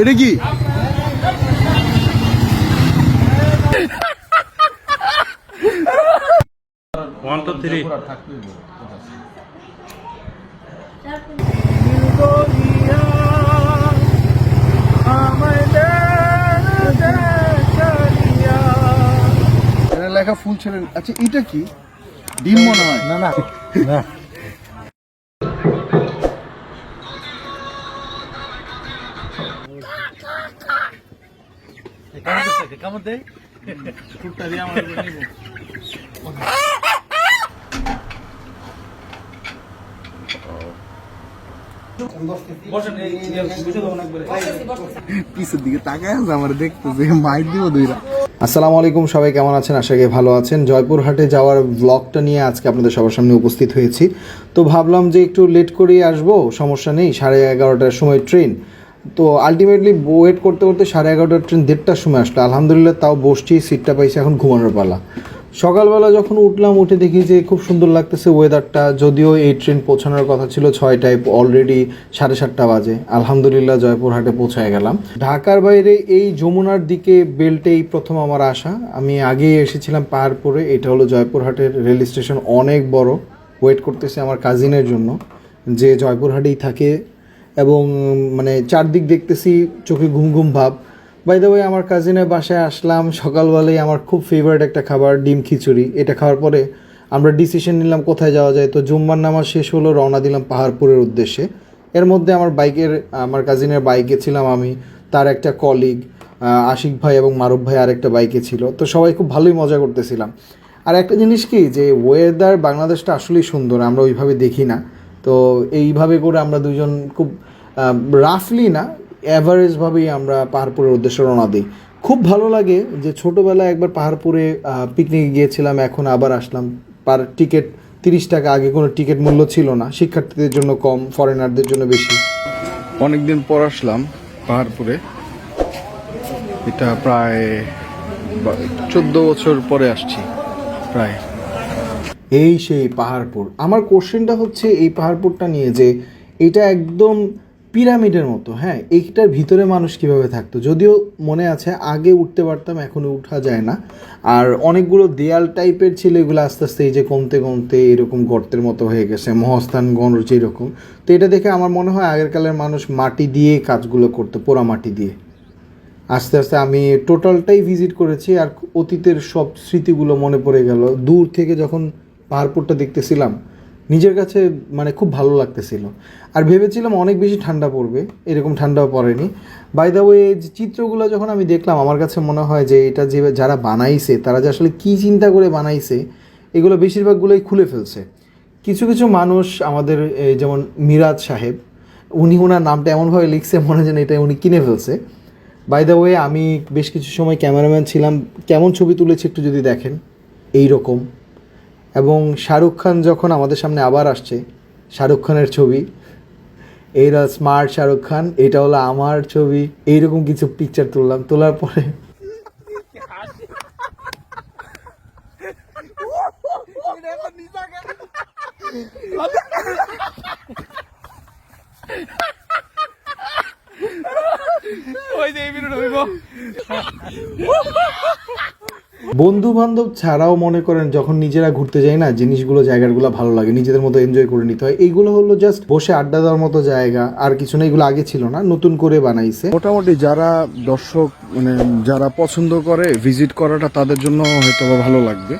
এটা কি? One two three এটা লেখা ফুল ছেড়ে আচ্ছা এটা কি? ডিম মনে হয়। না না। না কেমন দেয়? পিছের দিকে তাকায় আছে আমার দেখতেছে মাইর দিব দুইরা। আসসালামু আলাইকুম সবাই কেমন আছেন? আশা করি ভালো আছেন। জয়পুরহাটে যাওয়ার ব্লগটা নিয়ে আজকে আপনাদের সবার সামনে উপস্থিত হয়েছি। তো ভাবলাম যে একটু লেট করেই আসব সমস্যা নেই সাড়ে এগারোটার সময় ট্রেন তো আলটিমেটলি ওয়েট করতে করতে সাড়ে এগারোটার ট্রেন দেড়টার সময় আসলো। আলহামদুলিল্লাহ তাও বসছি সিটটা পাইছি, এখন ঘুমানোর পালা। সকালবেলা যখন উঠলাম, উঠে দেখি যে খুব সুন্দর লাগতেছে ওয়েদারটা যদিও এই ট্রেন পৌঁছানোর কথা ছিল ছয়টায় অলরেডি সাড়ে সাতটা বাজে। আলহামদুলিল্লাহ জয়পুরহাটে পৌঁছায় গেলাম। ঢাকার বাইরে এই যমুনার দিকে বেল্টেই প্রথম আমার আসা। আমি আগেই এসেছিলাম পাহাড়পুরে, এটা হলো জয়পুরহাটের রেল স্টেশন অনেক বড়। ওয়েট করতেছে আমার কাজিনের জন্য, যে জয়পুরহাটেই থাকে। এবং মানে চারদিক দেখতেছি চোখে ঘুম ঘুম ভাব। বাই দ্য ওয়ে আমার কাজিনের বাসায় আসলাম, সকালবেলায় আমার খুব ফেভারিট একটা খাবার, ডিম খিচুড়ি। এটা খাওয়ার পরে আমরা ডিসিশন নিলাম কোথায় যাওয়া যায়। তো জুম্মার নামাজ শেষ হলো, রওনা দিলাম পাহাড়পুরের উদ্দেশ্যে। এর মধ্যে আমার বাইকের, আমার কাজিনের বাইকে ছিলাম আমি, তার একটা কলিগ আশিক ভাই এবং মারুফ ভাই আরেকটা বাইকে ছিল। তো সবাই খুব ভালোই মজা করতেছিলাম। আর একটা জিনিস কি, যে ওয়েদার বাংলাদেশটা আসলেই সুন্দর, আমরা ওইভাবে দেখি না। তো এইভাবে করে আমরা দুজন খুব রাফলি না অ্যাভারেজভাবেই আমরা পাহাড়পুরের উদ্দেশ্যে রওনা দিই। খুব ভালো লাগে যে ছোটোবেলায় একবার পাহাড়পুরে পিকনিকে গিয়েছিলাম এখন আবার আসলাম। পার টিকিট তিরিশ টাকা আগে কোনো টিকিট মূল্য ছিল না। শিক্ষার্থীদের জন্য কম ফরেনারদের জন্য বেশি। অনেকদিন পর আসলাম পাহাড়পুরে। এটা প্রায় চোদ্দ বছর পরে আসছি প্রায়। এই সেই পাহাড়পুর। আমার কোশ্চেনটা হচ্ছে এই পাহাড়পুরটা নিয়ে যে এটা একদম পিরামিডের মতো হ্যাঁ এইটার ভিতরে মানুষ কীভাবে থাকতো? যদিও মনে আছে, আগে উঠতে পারতাম, এখন উঠা যায় না। আর অনেকগুলো দেয়াল টাইপের ছিল, এগুলো আস্তে আস্তে এই যে কমতে কমতে এরকম গর্তের মতো হয়ে গেছে মহস্থানগঞ্জ যেরকম। তো এটা দেখে আমার মনে হয় আগেরকালের মানুষ মাটি দিয়ে কাজগুলো করতো, পোড়া মাটি দিয়ে। আস্তে আস্তে আমি টোটালটাই ভিজিট করেছি, আর অতীতের সব স্মৃতিগুলো মনে পড়ে গেল। দূর থেকে যখন পাহাড়পুরটা দেখতেছিলাম নিজের কাছে মানে খুব ভালো লাগতেছিল। আর ভেবেছিলাম অনেক বেশি ঠান্ডা পড়বে, এরকম ঠান্ডাও পড়েনি। বাই দ্য ওয়ে যে চিত্রগুলো যখন আমি দেখলাম, আমার কাছে মনে হয় যে এটা যে যারা বানাইছে, তারা যে আসলে কী চিন্তা করে বানাইছে, এগুলো বেশিরভাগগুলোই খুলে ফেলছে। কিছু কিছু মানুষ আমাদের যেমন মিরাজ সাহেব, উনি ওনার নামটা এমনভাবে লিখছে, মনে যেন এটা উনি কিনে ফেলছে। বাই দ্য ওয়ে আমি বেশ কিছু সময় ক্যামেরাম্যান ছিলাম, কেমন ছবি তুলেছি একটু যদি দেখেন এই রকম এবং শাহরুখ খান যখন আমাদের সামনে আবার আসছে, শাহরুখ খানের ছবি এইরা স্মার্ট শাহরুখ খান, এটা হলো আমার ছবি, এইরকম কিছু পিকচার তুললাম, তোলার পরে বন্ধু বান্ধব ছাড়াও মনে করেন যখন নিজেরা ঘুরতে যাই না, জিনিসগুলো, জায়গাগুলো ভালো লাগে, নিজেদের মতো এনজয় করে নিতে হয়। এইগুলো হলো জাস্ট বসে আড্ডা দেওয়ার মতো জায়গা, আর কিছু না, এগুলো আগে ছিল না, নতুন করে বানাইছে। মোটামুটি যারা দর্শক মানে যারা পছন্দ করে ভিজিট করাটা তাদের জন্য হয়তো ভালো লাগবে।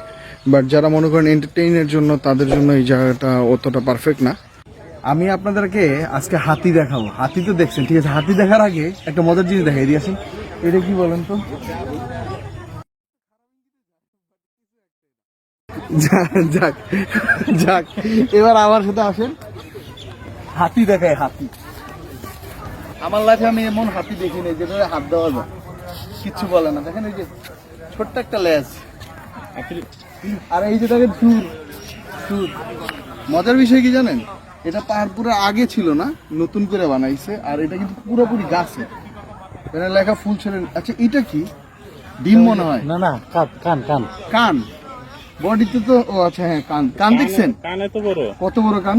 বাট যারা মনে করেন এন্টারটেইনের জন্য তাদের জন্য এই জায়গাটা অতটা পারফেক্ট না। আমি আপনাদেরকে আজকে হাতি দেখাবো। হাতি তো দেখছেন, ঠিক আছে? হাতি দেখার আগে একটা মজার জিনিস দেখাই দিয়েছি এটা কি বলেন তো? যাক যাক। এবার আমার সাথে আসেন। হাতি দেখায় হাতি। আমার লাইফে আমি এমন হাতি দেখিনি যেটা হাত দেওয়া যায়। কিচ্ছু বলে না। দেখেন এই যে ছোট্ট একটা লেজ। আর এই যে দেখেন সুর সুর মজার বিষয় কি জানেন? এটা পাহাড়পুরের আগে ছিল না নতুন করে বানাইছে আর এটা কিন্তু পুরোপুরি গাছে। এটা লেখা ফুল ছেড়ে আচ্ছা এটা কি? ডিম মনে হয়। না না কান কান কান। কান? বডিতে তো ও আচ্ছা হ্যাঁ কান। কান দেখছেন? কান এত বড়। কত বড় কান?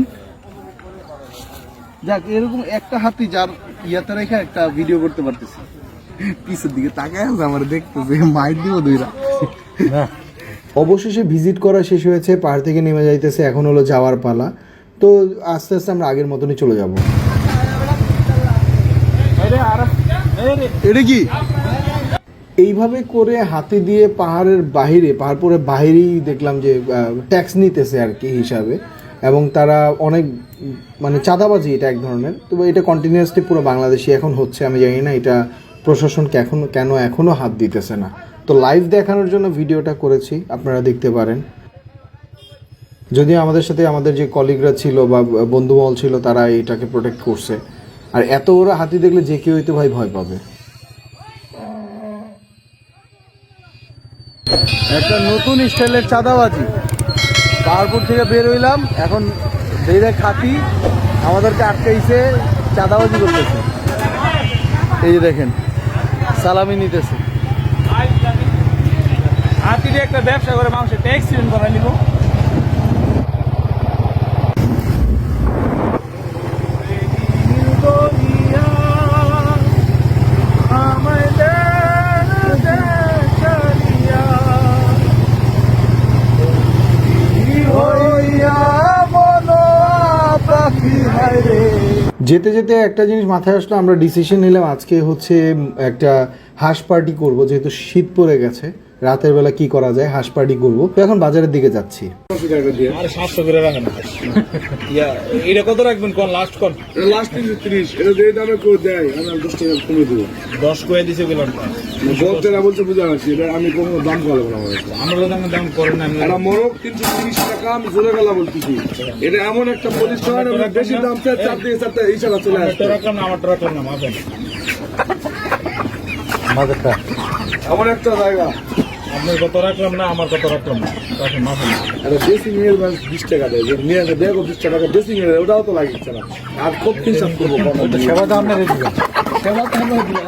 যাক এরকম একটা হাতি যার ইয়াতে রেখে একটা ভিডিও করতে পারতেছি। পিছের দিকে তাকায় আছে আমার দেখতেছে মাইর দিব দুইরা। না অবশেষে ভিজিট করা শেষ হয়েছে পাহাড় থেকে নেমে যাইতেছে এখন হলো যাওয়ার পালা। তো আস্তে আস্তে আমরা আগের মতনই চলে যাব। এটা কি? এইভাবে করে হাতে দিয়ে পাহাড়ের বাহিরে, পাহাড় পরে বাহিরেই দেখলাম যে ট্যাক্স নিতেছে আর কি হিসাবে। এবং তারা অনেক মানে চাঁদাবাজি এটা এক ধরনের। তো এটা কন্টিনিউয়াসলি পুরো বাংলাদেশে এখন হচ্ছে, আমি জানি না এটা প্রশাসনকে এখন, কেন এখনও হাত দিতেছে না। তো লাইভ দেখানোর জন্য ভিডিওটা করেছি, আপনারা দেখতে পারেন। যদিও আমাদের সাথে আমাদের যে কলিগরা ছিল বা বন্ধুমহল ছিল, তারা এটাকে প্রোটেক্ট করছে। আর এত ওরা হাতি দেখলে যে কেউ তো ভাই ভয় পাবে। একটা নতুন স্টাইলের চাঁদাবাজি। পাহাড়পুর থেকে বের হইলাম, এখন ধীরে খাতি আমাদেরকে আটকাইছে, চাঁদাবাজি করতেছে। এই যে দেখেন, সালামি নিতেছে। হাতি একটা ব্যবসা করে মানুষের অ্যাক্সিডেন্ট করে নিব। যেতে যেতে একটা জিনিস মাথায় আসলো, আমরা ডিসিশন নিলাম আজকে হচ্ছে একটা হাঁস পার্টি করব, যেহেতু শীত পড়ে গেছে। রাতের বেলা কি করা যায়? হাঁস পার্টি করব তো এখন বাজারের দিকে যাচ্ছি। আর সাতশো করে রাখেন ইয়া এটা কত রাখবেন কোন লাস্ট কোন? লাস্ট তিরিশ। এটা যে দামে কেউ দেয় আমি আর দশ টাকা কমে দেবো। দশ করে দিছে বুঝা এটা আমি কোনো দাম করাবো না আমার দাম দাম করেন না তিনশো তিরিশ টাকা আমি জোরে গেলা বলতেছি। এটা এমন একটা প্রতিষ্ঠান বেশি দাম চাই চার থেকে চারটা ইশারা চলে রাখলাম না আমার রাখলাম না এমন একটা জায়গা। আপনার কত রাখলাম না আমার কত রাখলাম না? রাখেন মাপেন একটা ড্রেসিং এর বিশ টাকা দেয়। যে নিয়ে দেখো বিশ টাকা ড্রেসিং এর ওটাও তো লাগিচ্ছে না। আর খুব হিসাব করব সেবা তো আপনার দিবেন সেবা তো আমরা দিই,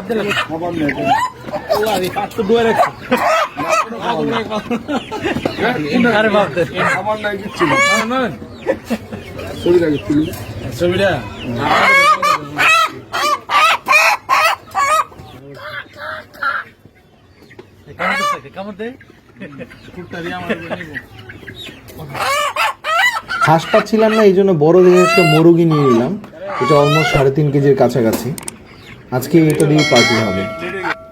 আপনারা দিই। খাবার নেই। কোনো। পাঁচশো দুয়ে রাখছি। আরে বাপ রে। নাই কিচ্ছু না শরীর ছবিটা কেমন দিচ্ছে? কেমন দেয় কুর্তা দিয়ে আমার উপরে নিবো। হাঁস পাচ্ছিলাম না, এই জন্য বড় দেখে একটা মোরগি নিয়ে নিলাম। এটা অলমোস্ট সাড়ে তিন কেজির কাছাকাছি। আজকে এটা দিয়ে পার্টি হবে।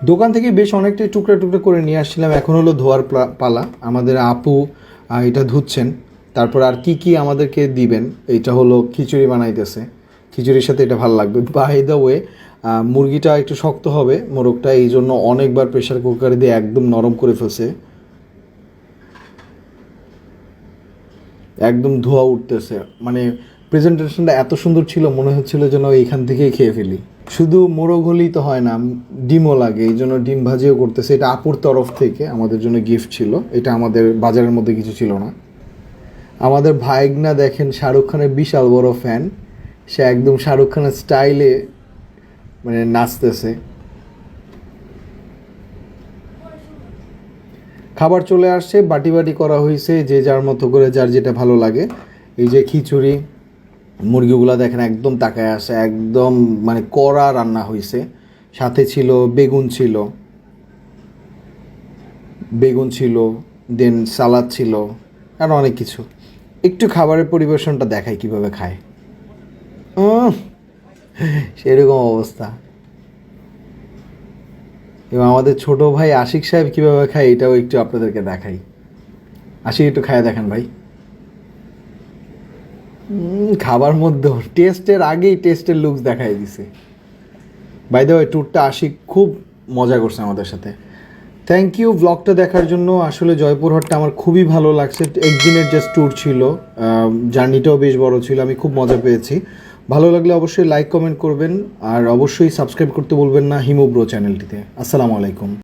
দোকান থেকে বেশ অনেকটাই টুকরা টুকরা করে নিয়ে আসছিলাম। এখন হলো ধোয়ার প্লা- আমাদের আপু এটা ধুচ্ছেন। তারপর আর কি কি আমাদেরকে দিবেন? এটা হলো খিচুড়ি বানাইতেছে। খিচুড়ির সাথে এটা ভালো লাগবে। বাই দ্য ওয়ে মুরগিটা একটু শক্ত হবে মোরগটা, এই জন্য অনেকবার প্রেশার কুকারে দিয়ে একদম নরম করে ফেলছে। একদম ধোয়া উঠতেছে। মানে প্রেজেন্টেশনটা এত সুন্দর ছিল, মনে হচ্ছিল যেন এইখান থেকেই খেয়ে ফেলি। শুধু মোরগ হলেই তো হয় না, ডিমও লাগে, এই জন্য ডিম ভাজিও করতেছে। এটা আপুর তরফ থেকে আমাদের জন্য গিফট ছিল। এটা আমাদের বাজারের মধ্যে কিছু ছিল না। আমাদের ভাইগনা দেখেন, শাহরুখ খানের বিশাল বড় ফ্যান সে একদম শাহরুখ খানের স্টাইলে মানে নাচতেছে। খাবার চলে আসছে, বাটি বাটি করা হয়েছে, যে যার মতো করে, যার যেটা ভালো লাগে। এই যে খিচুড়ি, মুরগিগুলো দেখেন একদম তাকায় আসে একদম মানে কড়া রান্না হয়েছে। সাথে ছিল বেগুন ছিল বেগুন ছিল, দেন সালাদ ছিল, আর অনেক কিছু। একটু খাবারের পরিবেশনটা দেখায় কীভাবে খায়। সেরকম অবস্থা। এবং আমাদের ছোট ভাই আশিক সাহেব কীভাবে খায়, এটাও একটু আপনাদেরকে দেখাই। আশিক, একটু খায় দেখেন ভাই। খাবার মধ্যে টেস্টের আগেই টেস্টের লুকস দেখাই দিছে। বাই দ্য ওয়ে ট্যুরটা আশিক খুব মজা করছে আমাদের সাথে। থ্যাংক ইউ ব্লগটা দেখার জন্য। আসলে জয়পুরহাটটা আমার খুবই ভালো লাগছে। একদিনের জাস্ট ট্যুর ছিল। জার্নিটাও বেশ বড় ছিল। আমি খুব মজা পেয়েছি। ভালো লাগলে অবশ্যই লাইক কমেন্ট করবেন, আর অবশ্যই সাবস্ক্রাইব করতে বলবেন না হিমোব্রো চ্যানেলটিতে। আসসালামু আলাইকুম।